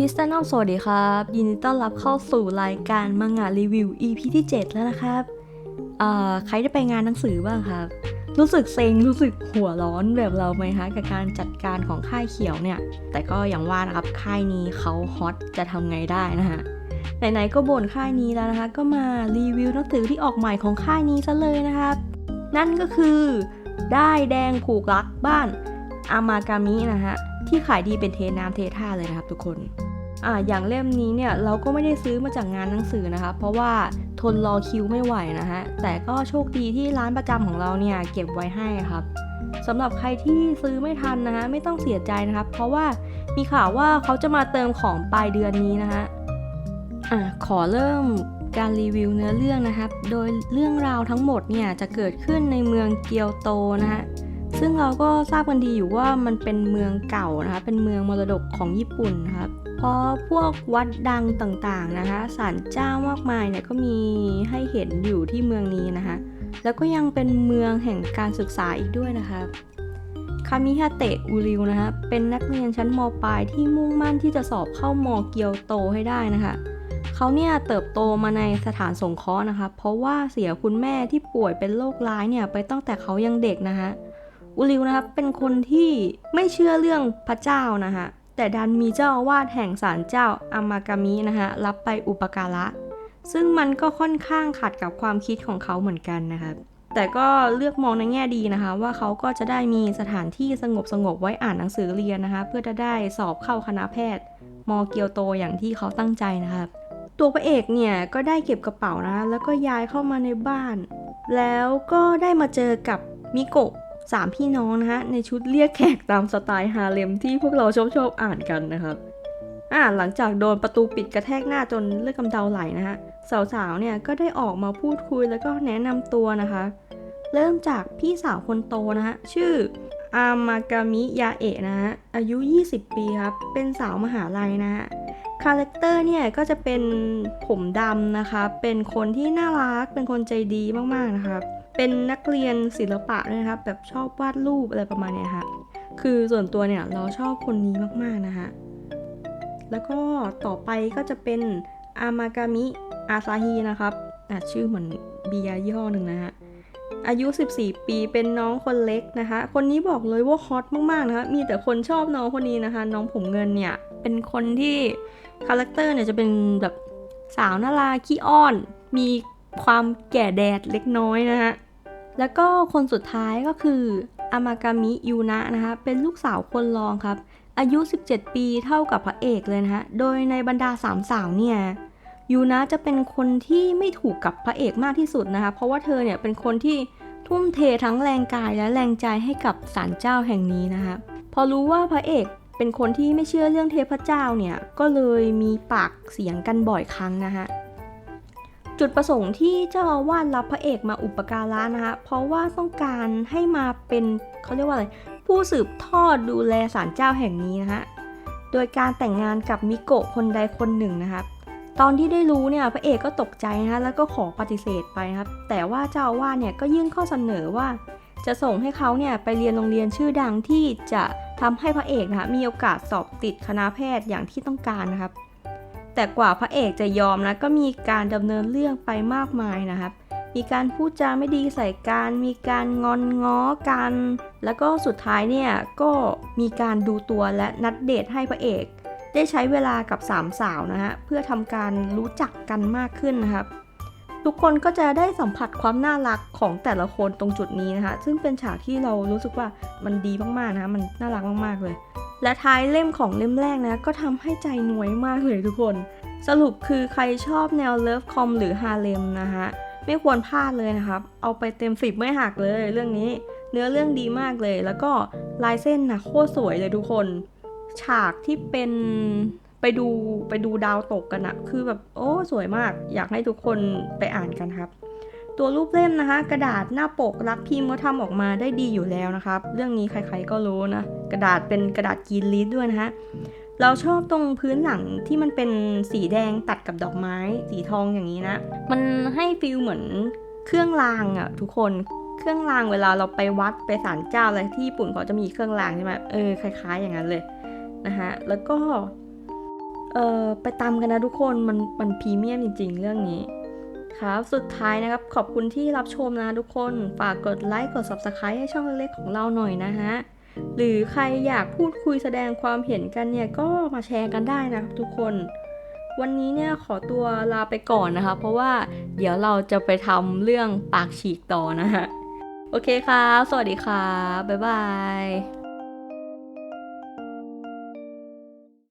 พิสตันอลสวัสดีครับ ยินดีต้อนรับเข้าสู่รายการมังงะรีวิว EP ที่ 7 แล้วนะครับใครได้ไปงานหนังสือบ้างครับ รู้สึกเซ็งรู้สึกหัวร้อนแบบเราไหมคะกับการจัดการของค่ายเขียวเนี่ย แต่ก็อย่างว่านะครับค่ายนี้เขาฮอตจะทำไงได้นะฮะไหนๆก็บ่นค่ายนี้แล้วนะคะ ก็มารีวิวหนังสือที่ออกใหม่ของค่ายนี้ซะเลยนะครับ นั่นก็คือได้แดงผูกรักบ้านอามากามินะฮะที่ขายดีเป็นเทน้ำเทท่าเลยนะครับทุกคน อ่าอย่างเล่มนี้เนี่ยเราก็ไม่ได้ซื้อมาจากงานหนังสือนะคะ เพราะว่าทนรอคิวไม่ไหวนะฮะ แต่ก็โชคดีที่ร้านประจำของเราเนี่ยเก็บไว้ให้ครับสำหรับใครที่ซื้อไม่ทันนะฮะไม่ต้องเสียใจนะครับ เพราะว่ามีข่าวว่าเขาจะมาเติมของปลายเดือนนี้นะฮะอะขอเริ่มการรีวิวเนื้อเรื่องนะครับ โดยเรื่องราวทั้งหมดเนี่ยจะเกิดขึ้นในเมืองเกียวโตนะฮะ ซึ่งเราก็ทราบกันดีอยู่ว่ามันเป็นเมืองเก่านะคะเป็นเมืองมรดกของญี่ปุ่นครับเพราะพวกวัดดังต่างๆนะคะศาลเจ้ามากมายเนี่ยก็มีให้เห็นอยู่ที่เมืองนี้นะคะแล้วก็ยังเป็นเมืองแห่งการศึกษาอีกด้วยนะคะคามิฮาเตะอูริวนะคะเป็นนักเรียนชั้นมปลายที่มุ่งมั่นที่จะสอบเข้ามเกียวโตให้ได้นะคะเขาเนี่ยเติบโตมาในสถานสงเคราะห์นะคะ เพราะว่าเสียคุณแม่ที่ป่วยเป็นโรคร้ายเนี่ยไปตั้งแต่เขายังเด็กนะคะ อุริวนะครับเป็นคนที่ไม่เชื่อเรื่องพระเจ้านะคะแต่ดันมีเจ้าอาวาสแห่งศาลเจ้าอามากามินะคะรับไปอุปการะ ซึ่งมันก็ค่อนข้างขัดกับความคิดของเขาเหมือนกันนะคะแต่ก็เลือกมองในแง่ดีนะคะ ว่าเขาก็จะได้มีสถานที่สงบสงบๆไว้อ่านหนังสือเรียนนะคะ เพื่อจะได้สอบเข้าคณะแพทย์มเกียวโตอย่างที่เขาตั้งใจนะคะตัวพระเอกเนี่ยก็ได้เก็บกระเป๋านะแล้วก็ย้ายเข้ามาในบ้าน แล้วก็ได้มาเจอกับมิโกะ สามพี่น้องนะฮะในชุดเรียกแขกตามสไตล์ฮาเลมที่พวกเราชอบชอบอ่านกันนะครับอ่าหลังจากโดนประตูปิดกระแทกหน้าจนเลือดกำเดาไหลนะฮะสาวๆเนี่ยก็ได้ออกมาพูดคุยแล้วก็แนะนำตัวนะคะ เริ่มจากพี่สาวคนโตนะฮะชื่อ อามากามิยาเอะนะฮะ อายุ 20 ปีครับ เป็นสาวมหาลัยนะฮะ คาแรคเตอร์เนี่ยก็จะเป็นผมดำนะคะ เป็นคนที่น่ารัก เป็นคนใจดีมากๆนะครับ เป็นนักเรียนศิลปะด้วยนะครับ แบบชอบวาดรูปอะไรประมาณเนี้ยค่ะ คือส่วนตัวเนี่ยเราชอบคนนี้มากๆนะคะ แล้วก็ต่อไปก็จะเป็นอามากามิอาซาฮินะครับอะชื่อเหมือนเบียร์ยี่ห้อหนึ่งนะฮะ อายุ 14 ปีเป็นน้องคนเล็กนะคะ คนนี้บอกเลยว่าฮอตมากๆนะคะ มีแต่คนชอบน้องคนนี้นะคะ น้องผมเงินเนี่ย เป็นคนที่คาแรคเตอร์เนี่ยจะเป็นแบบสาวน่ารักขี้อ้อน มีความแก่แดดเล็กน้อยนะฮะแล้วก็คนสุดท้ายก็คืออามากามิยูนะนะคะ เป็นลูกสาวคนรองครับ อายุ 17 ปีเท่ากับพระเอกเลยนะฮะโดยในบรรดาสามสาวเนี่ย ยูนะจะเป็นคนที่ไม่ถูกกับพระเอกมากที่สุดนะคะ เพราะว่าเธอเนี่ยเป็นคนที่ทุ่มเททั้งแรงกายและแรงใจให้กับศาลเจ้าแห่งนี้นะคะ พอรู้ว่าพระเอกเป็นคนที่ไม่เชื่อเรื่องเทพเจ้าเนี่ย ก็เลยมีปากเสียงกันบ่อยครั้งนะคะจุดประสงค์ที่เจ้าอาวาสรับพระเอกมาอุปการะนะคะ เพราะว่าต้องการให้มาเป็นเขาเรียกว่าอะไร ผู้สืบทอดดูแลศาลเจ้าแห่งนี้นะคะ โดยการแต่งงานกับมิโกะคนใดคนหนึ่งนะคะ ตอนที่ได้รู้เนี่ยพระเอกก็ตกใจนะคะแล้วก็ขอปฏิเสธไปครับแต่ว่าเจ้าอาวาสเนี่ยก็ยื่นข้อเสนอว่า จะส่งให้เขาเนี่ยไปเรียนโรงเรียนชื่อดังที่จะทำให้พระเอกนะมีโอกาสสอบติดคณะแพทย์อย่างที่ต้องการนะครับ แต่กว่าพระเอกจะยอมนะก็มีการดำเนินเรื่องไปมากมายนะครับ มีการพูดจาไม่ดีใส่กันมีการงอนง้อกัน แล้วก็สุดท้ายเนี่ยก็มีการดูตัวและนัดเดทให้พระเอก ได้ใช้เวลากับสามสาวนะฮะเพื่อทำการรู้จักกันมากขึ้นนะครับ ทุกคนก็จะได้สัมผัสความน่ารักของแต่ละคนตรงจุดนี้นะคะ ซึ่งเป็นฉากที่เรารู้สึกว่ามันดีมากๆนะคะมันน่ารักมากๆเลย และท้ายเล่มของเล่มแรกนะก็ทำให้ใจหน่วยมากเลยทุกคน สรุปคือใครชอบแนวเลิฟคอมหรือฮาเลมนะคะไม่ควรพลาดเลยนะครับ เอาไปเต็มสิบไม่หักเลยเรื่องนี้ เนื้อเรื่องดีมากเลย แล้วก็ลายเส้นนะโคตรสวยเลยทุกคน ฉากที่เป็นไปดูไปดูดาวตกกันอะคือแบบโอ้สวยมาก อยากให้ทุกคนไปอ่านกันครับ ตัวรูปเล่มนะคะ กระดาษหน้าปกรักพิมพ์ก็ทำออกมาได้ดีอยู่แล้วนะครับ เรื่องนี้ใครๆก็รู้นะ กระดาษเป็นกระดาษกีนลิสด้วยนะฮะเราชอบตรงพื้นหลังที่มันเป็นสีแดงตัดกับดอกไม้ สีทองอย่างนี้นะ มันให้ฟีลเหมือนเครื่องรางอะทุกคนเครื่องรางเวลาเราไปวัดไปศาลเจ้าอะไรที่ญี่ปุ่นเขาจะมีเครื่องรางใช่ไหมเออคล้าย ๆ อย่างนั้นเลย นะฮะแล้วก็เออไปตามกันนะทุกคนมันมันพรีเมียมจริง ๆ เรื่องนี้ครับสุดท้ายนะครับขอบคุณที่รับชมนะทุกคนฝากกดไลค์กด Subscribe ให้ช่องเล็กๆของเราหน่อยนะฮะหรือใครอยากพูดคุยแสดงความเห็นกันเนี่ยก็มาแชร์กันได้นะครับทุกคน วันนี้เนี่ยขอตัวลาไปก่อนนะคะ เพราะว่าเดี๋ยวเราจะไปทำเรื่องปากฉีกต่อนะฮะโอเคครับสวัสดีครับบ๊ายบาย